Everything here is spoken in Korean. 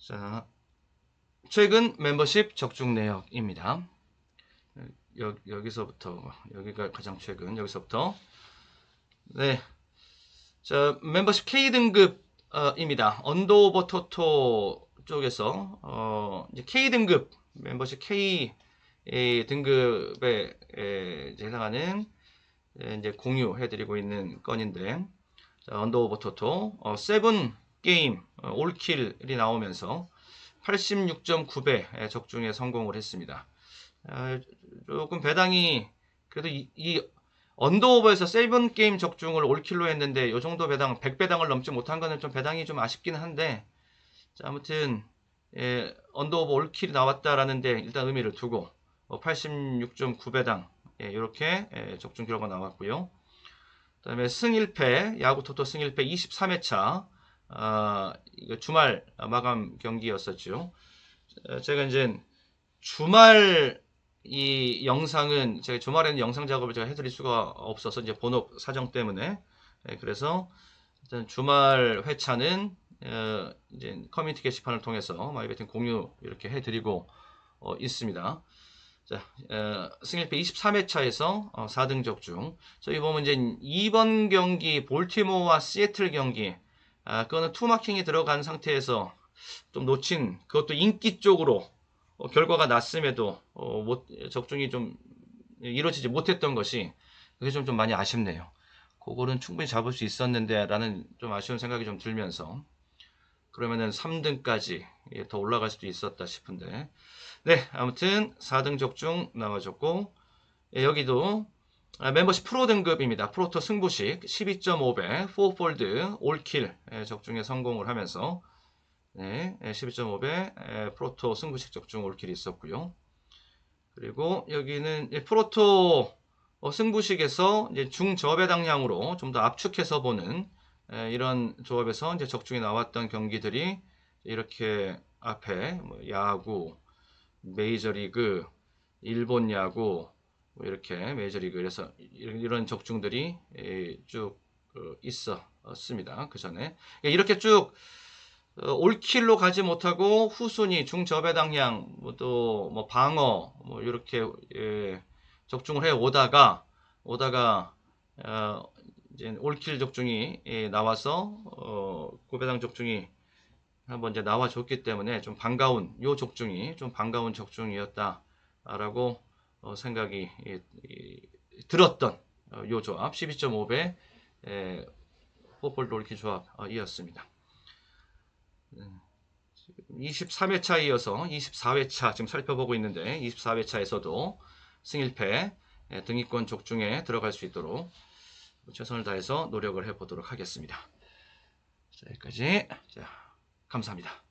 자, 최근 멤버십 적중 내역입니다. 여, 여기서부터 여기가 가장 최근 여기서부터 네. 자, 멤버십 K 등급입니다. 언더오버 토토 쪽에서 어, 이제 K 등급 멤버십 K 에, 등급에 에, 해당하는 에, 이제 공유해드리고 있는 건인데 자, 언더오버 토토 어, 세븐 게임 어, 올킬이 나오면서 86.9배 적중에 성공을 했습니다. 아, 조금 배당이 그래도 이, 이 언더오버에서 세븐 게임 적중을 올킬로 했는데 이 정도 배당 100배당을 넘지 못한 거는 좀 배당이 좀 아쉽기는 한데 자, 아무튼 예, 언더오버 올킬이 나왔다라는데 일단 의미를 두고 86.9배당 예, 이렇게 예, 적중 결과 나왔고요. 그 다음에 승 1패 야구 토토 승 1패 23회차 아, 주말 마감 경기였었죠. 어, 제가 이제 주말 이 영상은 제가 주말에는 영상 작업을 제가 해드릴 수가 없어서 이제 번호 사정 때문에 예, 그래서 일단 주말 회차는 어, 이제 커뮤니티 게시판을 통해서 마이베팅 공유 이렇게 해드리고 어, 있습니다. 자, 어, 승일패 23회차에서 어, 4등 적중. 저희 보면 이제 2번 경기 볼티모어와 시애틀 경기 아, 그거는 투마킹이 들어간 상태에서 좀 놓친 그것도 인기 쪽으로 어, 결과가 났음에도 어, 못, 적중이 좀 이루어지지 못했던 것이 그게 좀, 좀 많이 아쉽네요. 그거는 충분히 잡을 수 있었는데 라는 좀 아쉬운 생각이 좀 들면서 그러면은 3등까지 더 올라갈 수도 있었다 싶은데 네 아무튼 4등 적중 나와줬고 예, 여기도 아, 멤버십 프로 등급입니다. 프로토 승부식 12.5배 4폴드 올킬 예, 적중에 성공을 하면서 네, 12.5배 프로토 승부식 적중 올킬이 있었고요. 그리고 여기는 예, 프로토 어, 승부식에서 중저배당량으로 좀 더 압축해서 보는 에, 이런 조합에서 이제 적중에 나왔던 경기들이 이렇게 앞에 뭐 야구, 메이저리그, 일본 야구 뭐 이렇게 메이저리그 그래서 이런 적중들이 에, 쭉 어, 있었습니다. 그 전에 이렇게 쭉 어, 올킬로 가지 못하고 후순위 중저배당량 뭐또뭐 방어 뭐 이렇게 예, 적중을 해 오다가 오다가 어, 이제 올킬 적중이 예, 나와서 어, 고배당 적중이 한번 이제 나와줬기 때문에 좀 반가운 요 적중이 좀 반가운 적중이었다라고 어, 생각이 예, 이, 들었던 어, 요 조합 12.5배 예, 포폴 올킬 조합이었습니다. 23회차 이어서 24회차 지금 살펴보고 있는데 24회차에서도 승일패 예, 등위권 적중에 들어갈 수 있도록 최선을 다해서 노력을 해보도록 하겠습니다. 자, 여기까지. 자, 감사합니다.